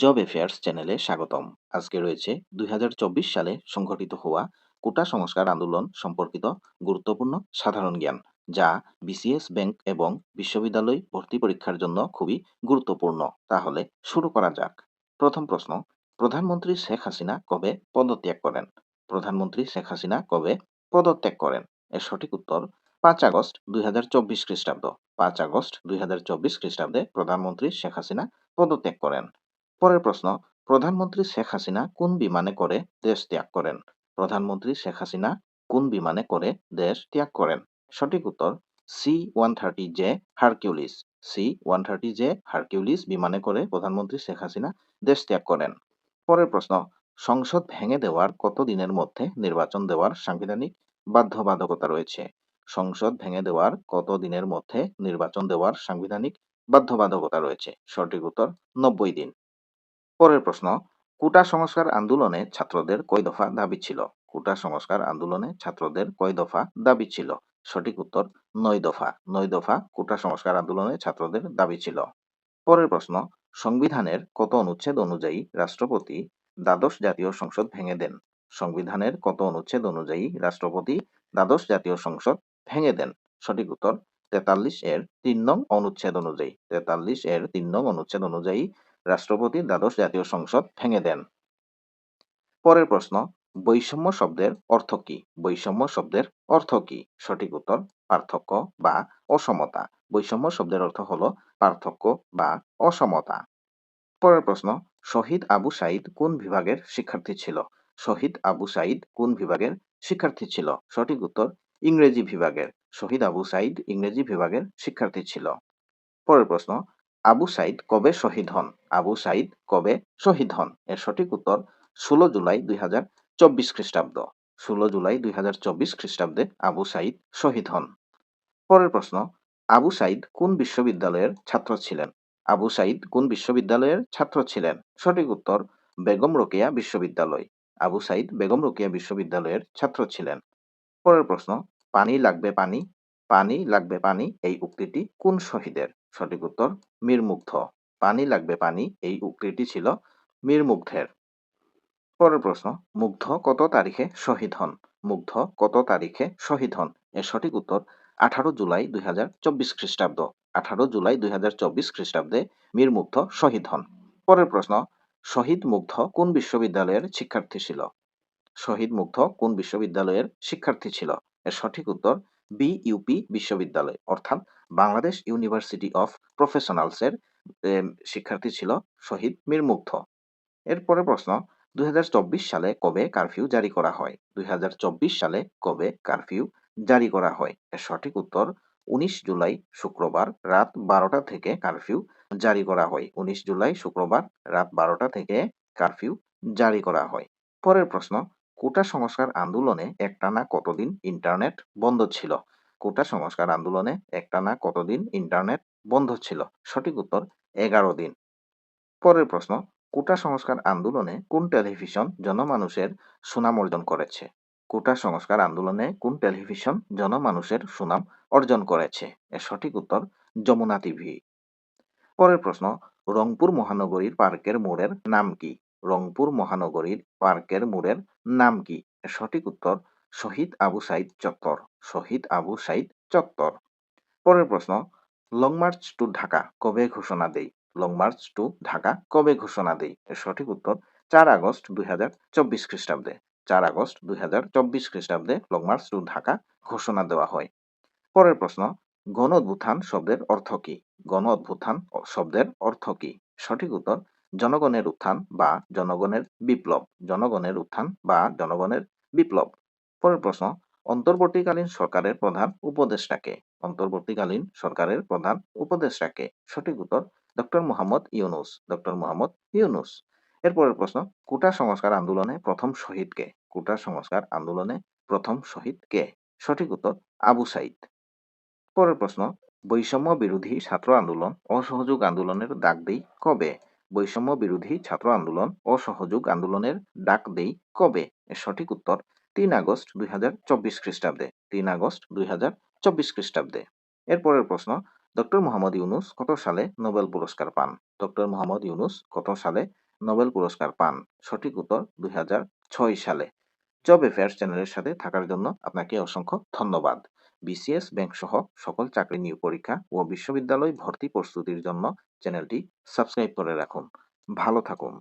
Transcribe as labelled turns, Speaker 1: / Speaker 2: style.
Speaker 1: Job affairs চ্যানেলে স্বাগতম। আজকে রয়েছে দুই হাজার চব্বিশ সালে সংঘটিত হওয়া কোটা সংস্কার আন্দোলন সম্পর্কিত গুরুত্বপূর্ণ সাধারণ জ্ঞান, যা বিসিএস ব্যাংক এবং বিশ্ববিদ্যালয় ভর্তি পরীক্ষার জন্য খুবই গুরুত্বপূর্ণ। তাহলে শুরু করা যাক। প্রথম প্রশ্ন, প্রধানমন্ত্রী শেখ হাসিনা কবে পদত্যাগ করেন? প্রধানমন্ত্রী শেখ হাসিনা কবে পদত্যাগ করেন? এর সঠিক উত্তর, পাঁচ আগস্ট দুই হাজার চব্বিশ খ্রিস্টাব্দ। পাঁচ আগস্ট দুই হাজার চব্বিশ খ্রিস্টাব্দে প্রধানমন্ত্রী শেখ হাসিনা পদত্যাগ করেন। পরের প্রশ্ন, প্রধানমন্ত্রী শেখ হাসিনা কোন বিমানে করে দেশ ত্যাগ করেন? প্রধানমন্ত্রী শেখ হাসিনা কোন বিমানে করে দেশ ত্যাগ করেন? সঠিক উত্তর, C one thirty J Hercules. C one thirty J Hercules বিমানে করে প্রধানমন্ত্রী শেখ হাসিনা দেশ ত্যাগ করেন। পরের প্রশ্ন, সংসদ ভেঙে দেওয়ার কত দিনের মধ্যে নির্বাচন দেওয়ার সাংবিধানিক বাধ্যবাধকতা রয়েছে? সংসদ ভেঙে দেওয়ার কত দিনের মধ্যে নির্বাচন দেওয়ার সাংবিধানিক বাধ্যবাধকতা রয়েছে? সঠিক উত্তর, নব্বই দিন। পরের প্রশ্ন, কোটা সংস্কার আন্দোলনে ছাত্রদের কয় দফা দাবি ছিল? কোটা সংস্কার আন্দোলনে ছাত্রদের কয় দফা দাবি ছিল? সঠিক উত্তর, নয় দফা। নয় দফা কোটা সংস্কার আন্দোলনে ছাত্রদের দাবি ছিল। পরের প্রশ্ন, সংবিধানের কত অনুচ্ছেদ অনুযায়ী রাষ্ট্রপতি দ্বাদশ জাতীয় সংসদ ভেঙে দেন? সংবিধানের কত অনুচ্ছেদ অনুযায়ী রাষ্ট্রপতি দ্বাদশ জাতীয় সংসদ ভেঙে দেন? সঠিক উত্তর, তেতাল্লিশ এর তিন নং অনুচ্ছেদ অনুযায়ী। তেতাল্লিশ এর তিন নং অনুচ্ছেদ অনুযায়ী রাষ্ট্রপতি দ্বাদশ জাতীয় সংসদ ভেঙে দেন। পরের প্রশ্ন, বৈষম্য শব্দের অর্থ কি? বৈষম্য শব্দের অর্থ কি? সঠিক উত্তর, পার্থক্য বা অসমতা। বৈষম্য শব্দের অর্থ হল পার্থক্য বা অসমতা। পরের প্রশ্ন, শহীদ আবু সাইদ কোন বিভাগের শিক্ষার্থী ছিল? শহীদ আবু সাইদ কোন বিভাগের শিক্ষার্থী ছিল? সঠিক উত্তর, ইংরেজি বিভাগের। শহীদ আবু সাইদ ইংরেজি বিভাগের শিক্ষার্থী ছিল। পরের প্রশ্ন আবু সাইদ কবে শহীদ হন? আবু সাইদ কবে শহীদ হন? এর সঠিক উত্তর ষোলো জুলাই দুই হাজার চব্বিশ খ্রিস্টাব্দ। ষোলো জুলাই দুই হাজার চব্বিশ খ্রিস্টাব্দে আবু সাইদ শহীদ হন। পরের প্রশ্ন, আবু সাইদ কোন বিশ্ববিদ্যালয়ের ছাত্র ছিলেন? আবু সাইদ কোন বিশ্ববিদ্যালয়ের ছাত্র ছিলেন? সঠিক উত্তর, বেগম রোকেয়া বিশ্ববিদ্যালয়। আবু সাইদ বেগম রোকেয়া বিশ্ববিদ্যালয়ের ছাত্র ছিলেন। পরের প্রশ্ন, পানি লাগবে পানি? পানি লাগবে পানি এই উক্তিটি কোন শহীদের? সঠিক উত্তর মীর মুগ্ধ পানি লাগবে পানি, এই উক্তিটি ছিল মীর মুগ্ধের পরের প্রশ্ন, মুগ্ধ কত তারিখে শহীদ হন? মুগ্ধ কত তারিখে শহীদ হন? এর সঠিক উত্তর, আঠারো জুলাই দুই হাজার চব্বিশ খ্রিস্টাব্দ। আঠারো জুলাই দুই হাজার চব্বিশ খ্রিস্টাব্দে মীর মুগ্ধ শহীদ হন। পরের প্রশ্ন, শহীদ মুগ্ধ কোন বিশ্ববিদ্যালয়ের শিক্ষার্থী ছিল? শহীদ মুগ্ধ কোন বিশ্ববিদ্যালয়ের শিক্ষার্থী ছিল? এর সঠিক উত্তর বিইউপি বিশ্ববিদ্যালয়, অর্থাৎ বাংলাদেশ ইউনিভার্সিটি অফ প্রফেশনালসের শিক্ষার্থী ছিল শহীদ মীর মুগ্ধ। এরপরে প্রশ্ন দুই সালে কবে কারফিউ জারি করা হয়? দুই সালে কবে কারফিউ জারি করা হয়? এর সঠিক উত্তর, উনিশ জুলাই শুক্রবার রাত বারোটা থেকে কারফিউ জারি করা হয়। উনিশ জুলাই শুক্রবার রাত বারোটা থেকে কারফিউ জারি করা হয়। পরের প্রশ্ন কোটা সংস্কার আন্দোলনে একটানা কতদিন ইন্টারনেট বন্ধ ছিল? কোটা সংস্কার আন্দোলনে একটানা কতদিন ইন্টারনেট বন্ধ ছিল? সঠিক উত্তর, এগারো দিন। পরের প্রশ্ন, কোটা সংস্কার আন্দোলনে কোন টেলিভিশন জনমানুষের সুনাম অর্জন করেছে? কোটা সংস্কার আন্দোলনে কোন টেলিভিশন জনমানুষের সুনাম অর্জন করেছে? এর সঠিক উত্তর, যমুনা টিভি। পরের প্রশ্ন, রংপুর মহানগরীর পার্কের মোড়ের নাম কি? রংপুর মহানগরীর পার্কের মোড়ের নাম কি? সঠিক উত্তর, শহীদ আবু সাইদ চত্বর। শহীদ আবু সাইদ চত্বর। পরের প্রশ্ন, লং মার্চ টু ঢাকা কবে ঘোষণা দেয় লং মার্চ টু ঢাকা কবে ঘোষণা দেয় সঠিক উত্তর, চার আগস্ট দুই হাজার চব্বিশ খ্রিস্টাব্দে। চার আগস্ট দুই হাজার চব্বিশ খ্রিস্টাব্দে লং মার্চ টু ঢাকা ঘোষণা দেওয়া হয়। পরের প্রশ্ন, গণ অভ্যুত্থান শব্দের অর্থ কি? গণ অভ্যুত্থান শব্দের অর্থ কি? সঠিক উত্তর জনগণের উত্থান বা জনগণের বিপ্লব। জনগণের উত্থান বা জনগণের বিপ্লব। পরের প্রশ্ন, অন্তর্বর্তীকালীন সরকারের প্রধান উপদেষ্টাকে অন্তর্বর্তীকালীন সরকারের প্রধান উপদেষ্টাকে সঠিক উত্তর, ডক্টর মোহাম্মদ ইউনুস। ডক্টর মোহাম্মদ ইউনুস। এরপরের প্রশ্ন, কোটা সংস্কার আন্দোলনে প্রথম শহীদ কে? কোটা সংস্কার আন্দোলনে প্রথম শহীদ কে? সঠিক উত্তর, আবু সাইদ। পরের প্রশ্ন, বৈষম্য বিরোধী ছাত্র আন্দোলন অসহযোগ আন্দোলনের ডাক দেই কবে? বৈষম্য বিরোধী ছাত্র আন্দোলন অসহযোগ আন্দোলনের ডাক দেই কবে? এর সঠিক উত্তর তিন আগস্ট দুই হাজার চব্বিশ খ্রিস্টাব্দে। তিন আগস্ট দুই হাজার চব্বিশ খ্রিস্টাব্দে। এরপরের প্রশ্ন ডক্টর মোহাম্মদ ইউনুস কত সালে নোবেল পুরস্কার পান? ডক্টর মোহাম্মদ ইউনুস কত সালে নোবেল পুরস্কার পান? সঠিক উত্তর দুই হাজার ছয় সালে। জব অ্যাফেয়ার্স চ্যানেলের সাথে থাকার জন্য আপনাকে অসংখ্য ধন্যবাদ। বিসিএস ব্যাংক সহ সকল চাকরি নিয়োগ পরীক্ষা ও বিশ্ববিদ্যালয় ভর্তি প্রস্তুতির জন্য চ্যানেলটি সাবস্ক্রাইব করে রাখুন। ভালো থাকুন।